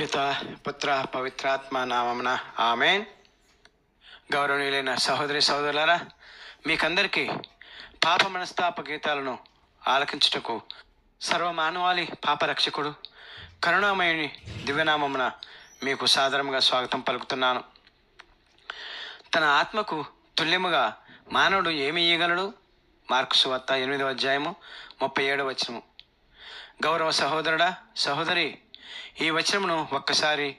పిత పుత్ర పవిత్రాత్మ నామమున ఆమెన్. గౌరవనీయులైన సహోదరి సహోదరులారా మీకందరికీ పాప మనస్తాప గీతాలను ఆలకించుటకు సర్వమానవాళి పాపరక్షకుడు కరుణామయుని దివ్యనామమున మీకు సాదరముగా స్వాగతం పలుకుతున్నాను. తన ఆత్మకు తుల్యముగా మానవుడు ఏమి ఇయ్యగలడు? మార్క్సు వత్త ఎనిమిదవ అధ్యాయము ముప్పై ఏడవ వచనము. గౌరవ సహోదరుడా సహోదరి ఈ వచనమును ఒక్కసారి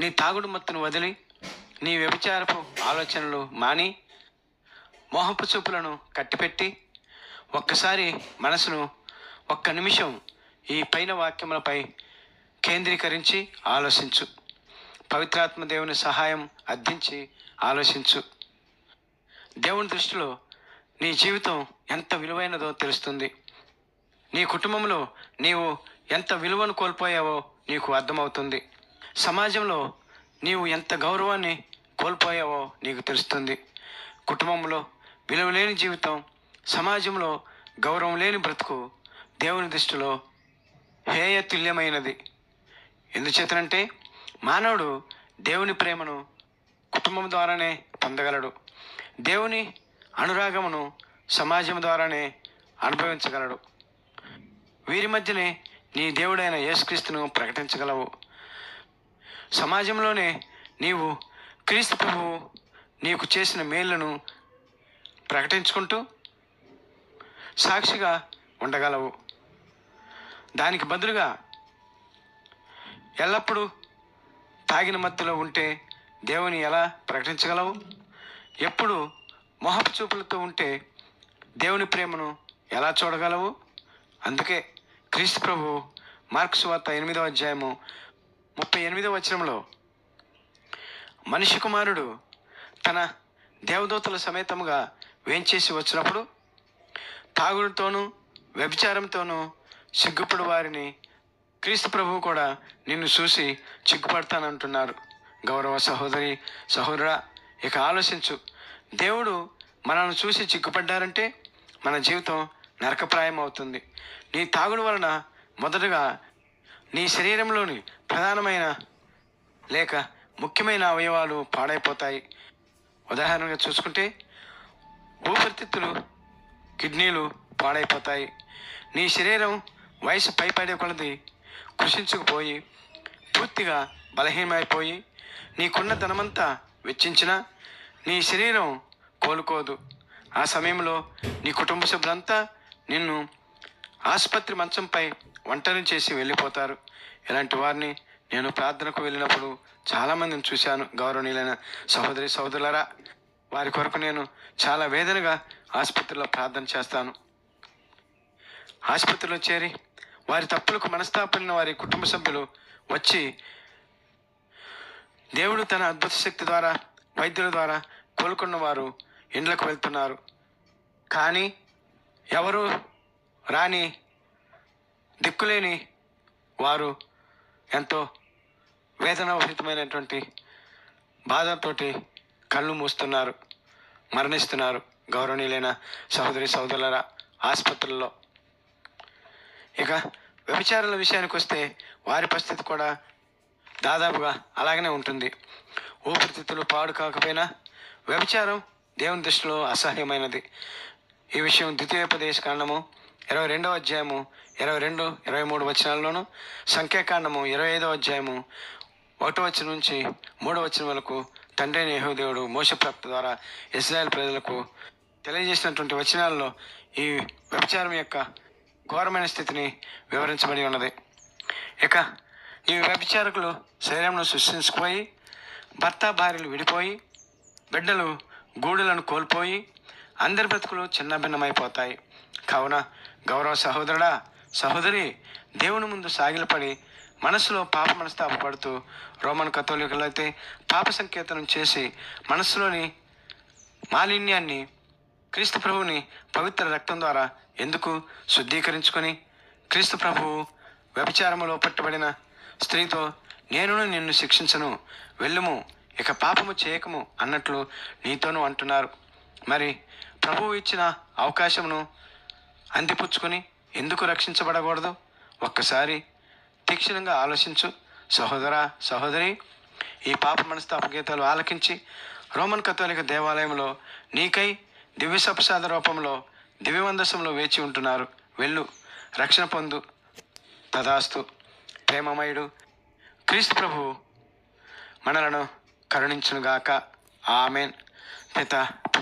నీ తాగుడు మత్తును వదిలి నీ వ్యభిచారపు ఆలోచనలు మాని మోహపు చూపులను కట్టిపెట్టి ఒక్కసారి మనసును ఒక్క నిమిషం ఈ పైన వాక్యములపై కేంద్రీకరించి ఆలోచించు. పవిత్రాత్మ దేవుని సహాయం అర్థించి ఆలోచించు. దేవుని దృష్టిలో నీ జీవితం ఎంత విలువైనదో తెలుస్తుంది. నీ కుటుంబంలో నీవు ఎంత విలువను కోల్పోయావో నీకు అర్థమవుతుంది. సమాజంలో నీవు ఎంత గౌరవాన్ని కోల్పోయావో నీకు తెలుస్తుంది. కుటుంబంలో విలువ లేని జీవితం సమాజంలో గౌరవం లేని బ్రతుకు దేవుని దృష్టిలో హేయ తుల్యమైనది ఎందుచేతనంటే మానవుడు దేవుని ప్రేమను కుటుంబం ద్వారానే పొందగలడు. దేవుని అనురాగమును సమాజం ద్వారానే అనుభవించగలడు. వీరి మధ్యనే నీ దేవుడైన యేసుక్రీస్తును ప్రకటించగలవు. సమాజంలోనే నీవు క్రీస్తు ప్రభువు నీకు చేసిన మేళ్ళను ప్రకటించుకుంటూ సాక్షిగా ఉండగలవు. దానికి బదులుగా ఎల్లప్పుడూ తాగిన మత్తులో ఉంటే దేవుని ఎలా ప్రకటించగలవు? ఎప్పుడు మొహపు చూపులతో ఉంటే దేవుని ప్రేమను ఎలా చూడగలవు? అందుకే క్రీస్తు ప్రభు మార్క్స్ వార్త ఎనిమిదవ అధ్యాయము ముప్పై ఎనిమిదవ వచనంలో మనిషి కుమారుడు తన దేవదూతల సమేతముగా వేంచేసి వచ్చినప్పుడు తాగుడుతోనూ వ్యభిచారంతోనూ సిగ్గుపడు వారిని క్రీస్తు ప్రభువు కూడా నిన్ను చూసి చిగ్గుపడతానంటున్నారు గౌరవ సహోదరి సహోదరా ఇక ఆలోచించు. దేవుడు మనల్ని చూసి చిక్కుపడ్డారంటే మన జీవితం నరకప్రాయం అవుతుంది నీ తాగుడు వలన మొదటగా నీ శరీరంలోని ప్రధానమైన లేక ముఖ్యమైన అవయవాలు పాడైపోతాయి. ఉదాహరణగా చూసుకుంటే ఊపిరితిత్తులు కిడ్నీలు పాడైపోతాయి. నీ శరీరం వయసు పైపడే కొలది కృషించుకుపోయి పూర్తిగా బలహీనమైపోయి నీకున్న ధనమంతా వెచ్చించినా నీ శరీరం కోలుకోదు. ఆ సమయంలో నీ కుటుంబ సభ్యులంతా నిన్ను ఆసుపత్రి మంచంపై ఒంటరి చేసి వెళ్ళిపోతారు. ఇలాంటి వారిని నేను ప్రార్థనకు వెళ్ళినప్పుడు చాలామందిని చూశాను. గౌరవనీయులైన సహోదరి సహోదరులరా వారి కొరకు నేను చాలా వేదనగా ఆసుపత్రిలో ప్రార్థన చేస్తాను. ఆసుపత్రిలో చేరి వారి తప్పులకు మనస్తాపడిన వారి కుటుంబ సభ్యులు వచ్చి దేవుడు తన అద్భుత శక్తి ద్వారా వైద్యుల ద్వారా కోలుకున్న వారు ఇండ్లకు వెళ్తున్నారు. కానీ ఎవరు? రాని దిక్కులేని వారు ఎంతో వేదనాభరితమైనటువంటి బాధతో కళ్ళు మూస్తున్నారు మరణిస్తున్నారు గౌరవనీయులైన సహోదరి సహోదరుల ఆసుపత్రుల్లో. ఇక వ్యభిచారుల విషయానికి వస్తే వారి పరిస్థితి కూడా దాదాపుగా అలాగనే ఉంటుంది. ఊపిరితిత్తులు పాడు కాకపోయినా వ్యభిచారం దేవుని దృష్టిలో అసహ్యమైనది. ఈ విషయం ద్వితీయోపదేశ కాండము ఇరవై రెండవ అధ్యాయము ఇరవై రెండు ఇరవై మూడు వచనాల్లోను సంఖ్యాకాండము ఇరవై ఐదవ అధ్యాయము ఒకటో వచ్చిన నుంచి మూడో వచ్చిన వరకు తండ్రి అయిన దేవుడు మోసప్రాప్త ద్వారా ఇస్రాయేల్ ప్రజలకు తెలియజేసినటువంటి వచనాల్లో ఈ వ్యభిచారం యొక్క ఘోరమైన స్థితిని వివరించబడి ఉన్నది. ఇక ఈ వ్యభిచారకులు శరీరంను సృష్టించుకుపోయి భర్త భార్యలు విడిపోయి బిడ్డలు గూడులను కోల్పోయి అందరి బ్రతుకులు చిన్న భిన్నమైపోతాయి. కావున గౌరవ సహోదరుడా సహోదరి దేవుని ముందు సాగిలపడి మనసులో పాప మనస్తాపడుతూ రోమన్ కథోలికలు అయితే పాప సంకేతనం చేసి మనసులోని మాలిన్యాన్ని క్రీస్తు ప్రభువుని పవిత్ర రక్తం ద్వారా ఎందుకు శుద్ధీకరించుకొని క్రీస్తు ప్రభువు వ్యభిచారములో పట్టుబడిన స్త్రీతో నేనును నిన్ను శిక్షించను వెళ్ళుము ఇక పాపము చేయకము అన్నట్లు నీతోనూ అంటున్నారు. మరి ప్రభువు ఇచ్చిన అవకాశమును అందిపుచ్చుకొని ఎందుకు రక్షించబడకూడదు? ఒక్కసారి తీక్షణంగా ఆలోచించు. సహోదర సహోదరి ఈ పాప మనస్తాప గీతాలు ఆలకించి రోమన్ కథోలిక దేవాలయంలో నీకై దివ్య సప్రసాద రూపంలో దివ్యమందసంలో వేచి ఉంటున్నారు. వెళ్ళు రక్షణ పొందు. తదాస్తు ప్రేమమయుడు క్రీస్తు ప్రభు మనలను కరుణించునుగాక. ఆమెన్. పిత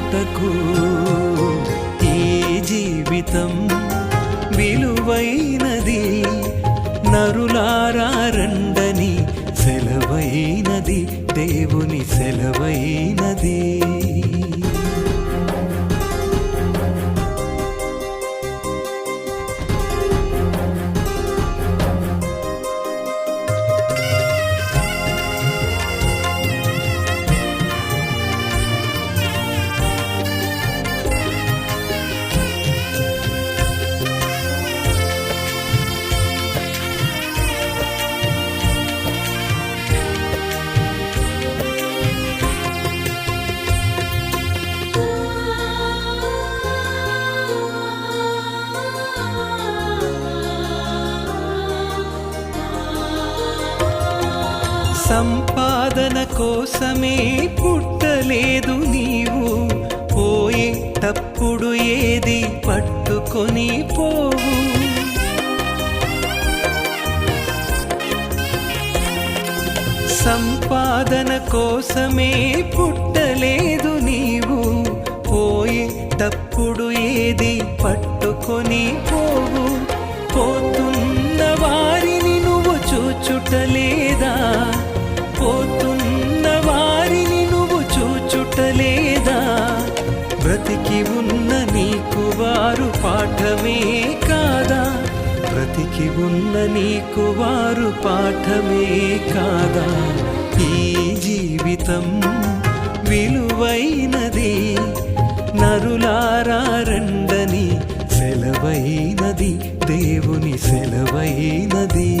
ఉండుటకు ఈ జీవితం విలువైనది నరులారండని సెలవైనది దేవుని సెలవైనది. కోసమే పుట్టలేదు నీవు. పోయేటప్పుడు ఏది పట్టుకొని పోవు. సంపాదన కోసమే పుట్టలేదు నీవు. పోయేటప్పుడు ఏది పట్టుకొని పోవు. పోతున్న వారిని నువ్వు చూచుటలే బ్రతికి ఉన్న నీకు వారు పాఠమే కాదా? బ్రతికి ఉన్న నీకు వారు పాఠమే కాదా? ఈ జీవితం విలువైనది నరులారండని సెలవైనది దేవుని సెలవైనది.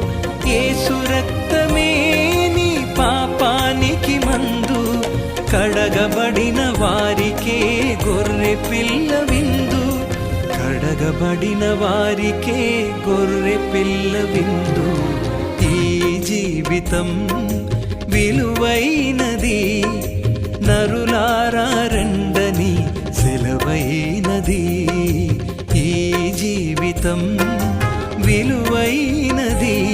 యేసు రక్తమే నీ పాపానికి మందు. కడగబడిన వారికే గొర్రె పిల్ల విందు. కడగబడిన వారికే గొర్రె పిల్ల విందు. ఈ జీవితం విలువైనది నరులారా రెండని సెలవైనది. ఈ జీవితం విలువైనది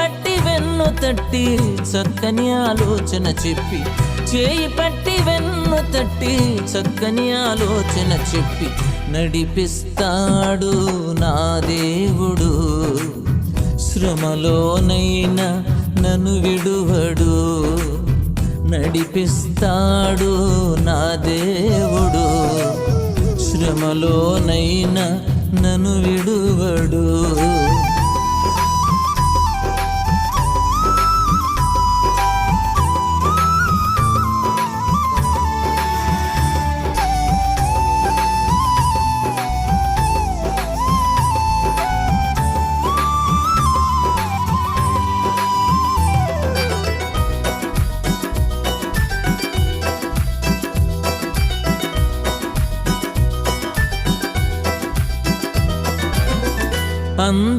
వెన్ను తట్టి చక్కని ఆలోచన చెప్పి చేయి పట్టి వెన్ను తట్టి చక్కని ఆలోచన చెప్పి నడిపిస్తాడు నా దేవుడు. శ్రమలోనైనా నన్ను విడువడు నడిపిస్తాడు నా దేవుడు. శ్రమలోనైనా నన్ను విడువడు.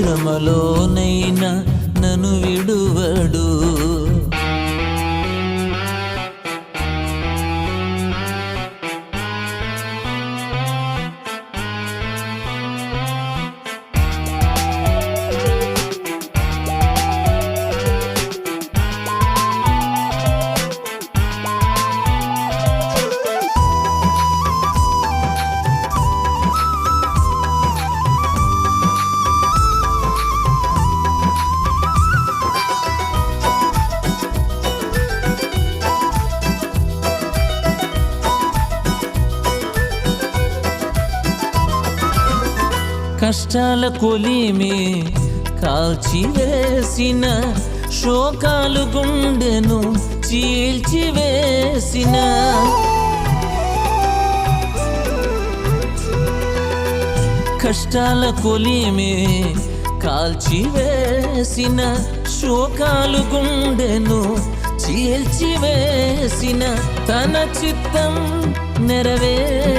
శ్రమలోనైనా నను విడువడు. కష్టాల కొలిమి కాల్చివేసిన శోకాలు గుండెను చీల్చివేసిన కష్టాల కొలిమి కాల్చివేసిన శోకాలు గుండెను చీల్చివేసిన తన చిత్తం నెరవేర్చుతాడు.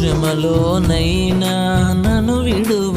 శ్రమలోనైనా నన్ను విడువ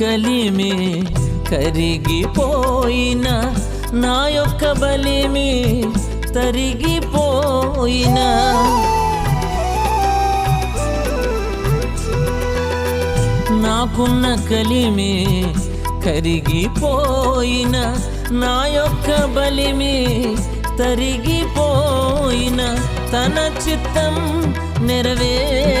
కలిమి కరిగిపోయిన నా యొక్క బలిమి తరిగిపోయిన. నాకున్న కలిమి కరిగిపోయిన నా యొక్క బలిమి తరిగిపోయిన. తన చిత్తం నెరవేర్చుతాడు.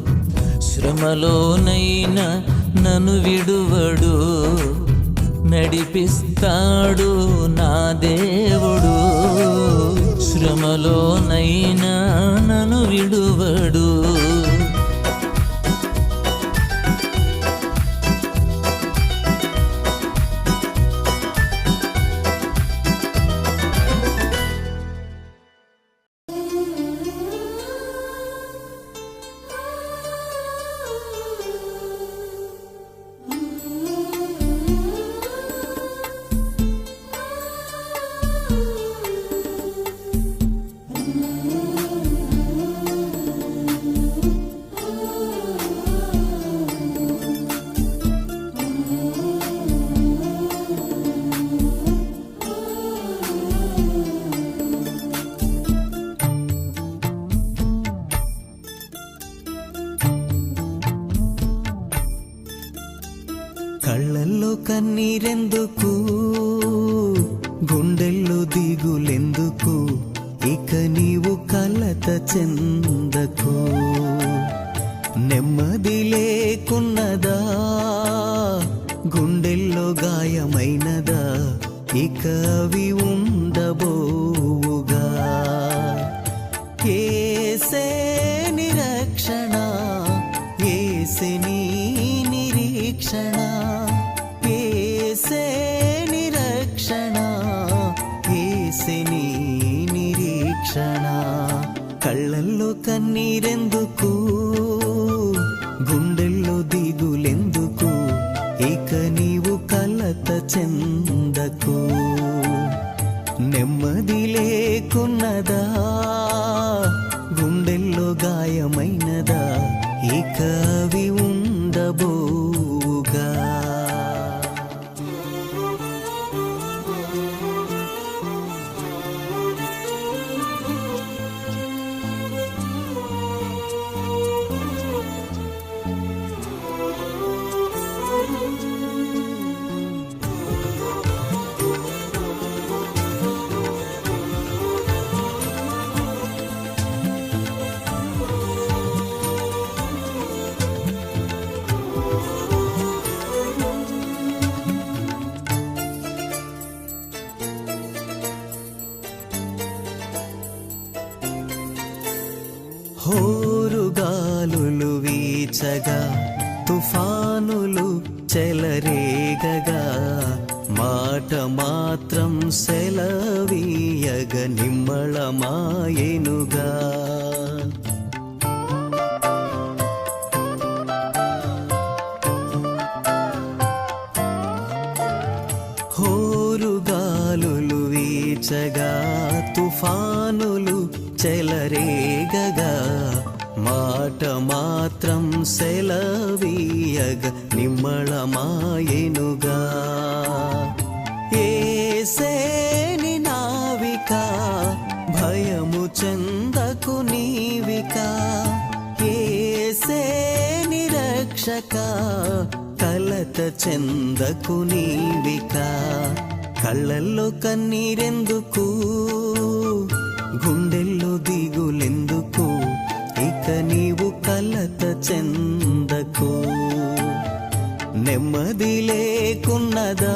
శ్రమలోనైనా నన్ను విడువడు నడిపిస్తాడు నా దేవుడు. శ్రమలోనైనా నన్ను విడువడు గుండెల్లో గాయమైనదా ఇక అవి ఉండబోవుగా. ఏసే నిరక్షణ ఏసే నీ నిరీక్షణ ఏసే నిరక్షణ ఏసే నీ నిరీక్షణ. కళ్ళల్లో కన్నీరెందుకు? గుండెల్లో దిగులెందుకు? ఇక నీ చెందకు నెమ్మది లేకున్నదా? చెలరేగగా మాట మాత్రం సెలవీయగ నిమ్మళమాయెనుగా ఏసేని నావిక భయము చెందకు నీవిక. ఏసేని రక్షక కలత చెందకు నీవిక. కళ్ళల్లో కన్నీరెందుకు? గుండెల్లో దిగులెందుకు? ఇక నీవు కలత చెందకు. నెమ్మది లేకున్నదా?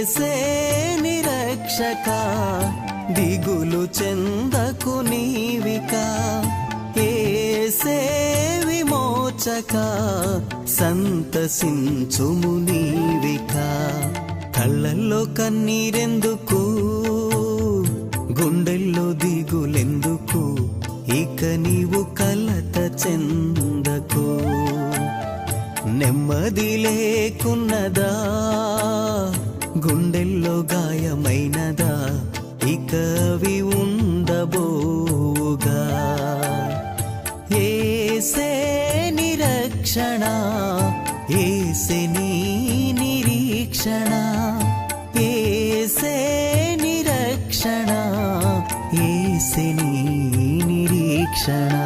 చేసే నిరక్షక దిగులు చెందకు నీవిక. ఏసే విమోచక సంతసించుము నీవిక. కళ్ళల్లో కన్నీరెందుకు? గుండెల్లో దిగులెందుకు? ఇక నీవు కలత చెందకు. నెమ్మది లేకున్నదా? గుండెల్లో గాయమైనదా? ఇక అవి ఉండబోగా ఏసే నిరక్షణ ఏసే నీ నిరీక్షణ? ఏసే నిరక్షణ ఏసే నీ నిరీక్షణ?